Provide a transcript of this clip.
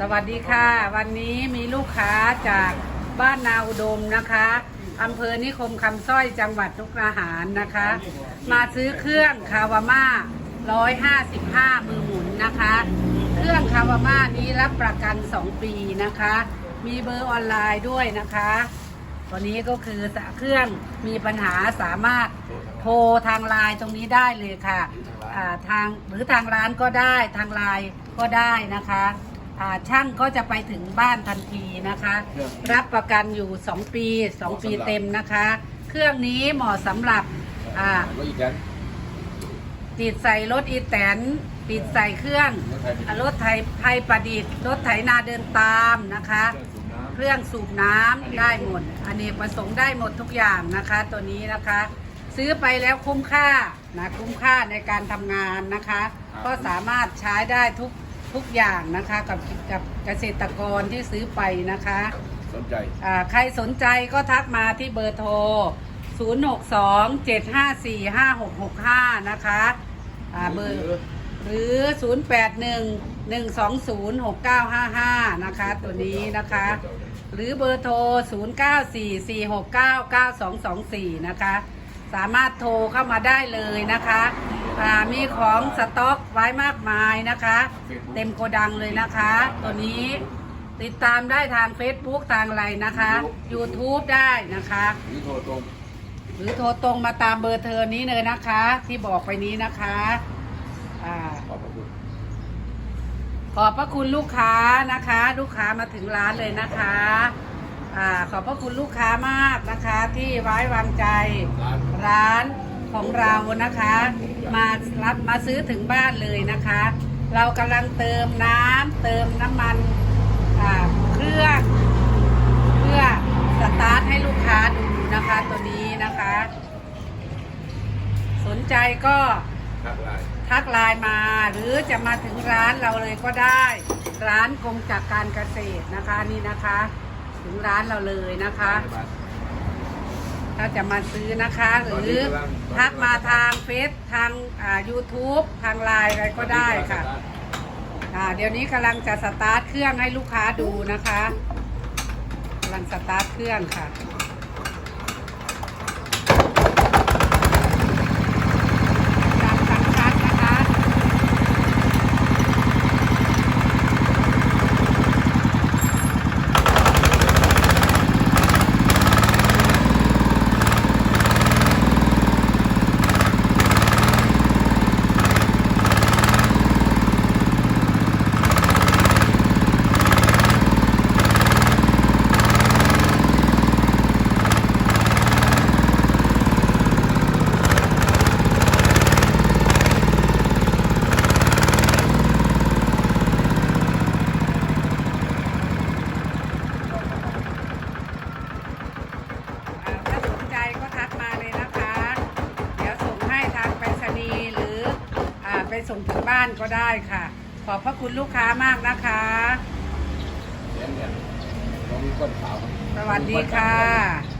สวัสดีค่ะ วันนี้มีลูกค้าจากบ้านนาอุดมนะคะอำเภอนิคมคำสร้อยจังหวัดทุกอาหารนะคะ มาซื้อเครื่องคาวาม่า155 มือหมุนนะคะ เครื่องคาวาม่านี้รับประกัน 2 ปีนะคะ มีเบอร์ออนไลน์ด้วยนะคะตัวนี้ก็คือเครื่องมีปัญหาสามารถโทรทางไลน์ตรงนี้ได้เลยค่ะทางหรือทางร้านก็ได้ทางไลน์ก็ได้นะคะ ช่างก็จะไปถึงบ้านทันทีนะคะ รับประกันอยู่ 2 ปี 2 ปีเต็มนะคะ เครื่องนี้เหมาะสำหรับอ่าก็อีกแล้วติดใส่รถอีแตนติดใส่เครื่องอ่ารถไทยไทยประดิษฐ์รถไถนาเดินตามนะคะ เครื่องสูบน้ำได้หมดอเนกประสงค์ได้หมดทุกอย่างนะคะ ตัวนี้นะคะ ซื้อไปแล้วคุ้มค่านะคุ้มค่าในการทำงานนะคะ ก็สามารถใช้ได้ทุก ทุกอย่างนะคะกับกับเกษตรกรที่ซื้อไปนะคะสนใจอ่าใครสนใจก็ทักมาที่เบอร์โทร 062-754-5665 นะคะอ่าเบอร์หรือ 0811206955 นะคะตัวนี้นะคะ หรือเบอร์โทร 0944699224 นะคะ สามารถโทรเข้ามาได้เลยนะคะ อ่ามีของสต็อกไว้มากมายนะคะ เต็มโกดังเลยนะคะ ตัวนี้ติดตามได้ทาง Facebook ทางอะไรนะคะ YouTube ได้นะคะ หรือโทรตรงหรือโทรตรงมาตามเบอร์เธอนี้เลยนะคะ ที่บอกไปนี้นะคะอ่าขอบพระคุณขอบพระคุณลูกค้านะคะ ลูกค้ามาถึงร้านเลยนะคะอ่าขอบพระคุณลูกค้ามากนะคะ ที่ไว้วางใจร้านร้าน ของเรานะคะ มารับมาซื้อถึงบ้านเลยนะคะ เรากำลังเติมน้ำเติมน้ำมันอ่าเครื่องเพื่อสตาร์ทให้ลูกค้าดูนะคะตัวนี้นะคะ สนใจก็ทักไลน์ทักไลน์มาหรือจะมาถึงร้านเราเลยก็ได้ ร้านคงจากการเกษตรนะคะนี่นะคะ ถึงร้านเราเลยนะคะ ถ้าจะมาซื้อนะคะ หรือทักมาทางเฟซทางอ่า YouTube ทางไลน์อะไรก็ได้ค่ะอ่าเดี๋ยวนี้กำลังจะสตาร์ทเครื่องให้ลูกค้าดูนะคะกำลังสตาร์ทเครื่องค่ะดังฟังชัดนะคะ อ่าถ้าสนใจก็ทักมาเลยนะคะ เดี๋ยวส่งให้ทางไปรษณีย์หรืออาไป ส่งถึงบ้านก็ได้ค่ะ ขอบพระคุณลูกค้ามากนะคะเสียงเนี่ยเรามีก้นขาวสวัสดีค่ะ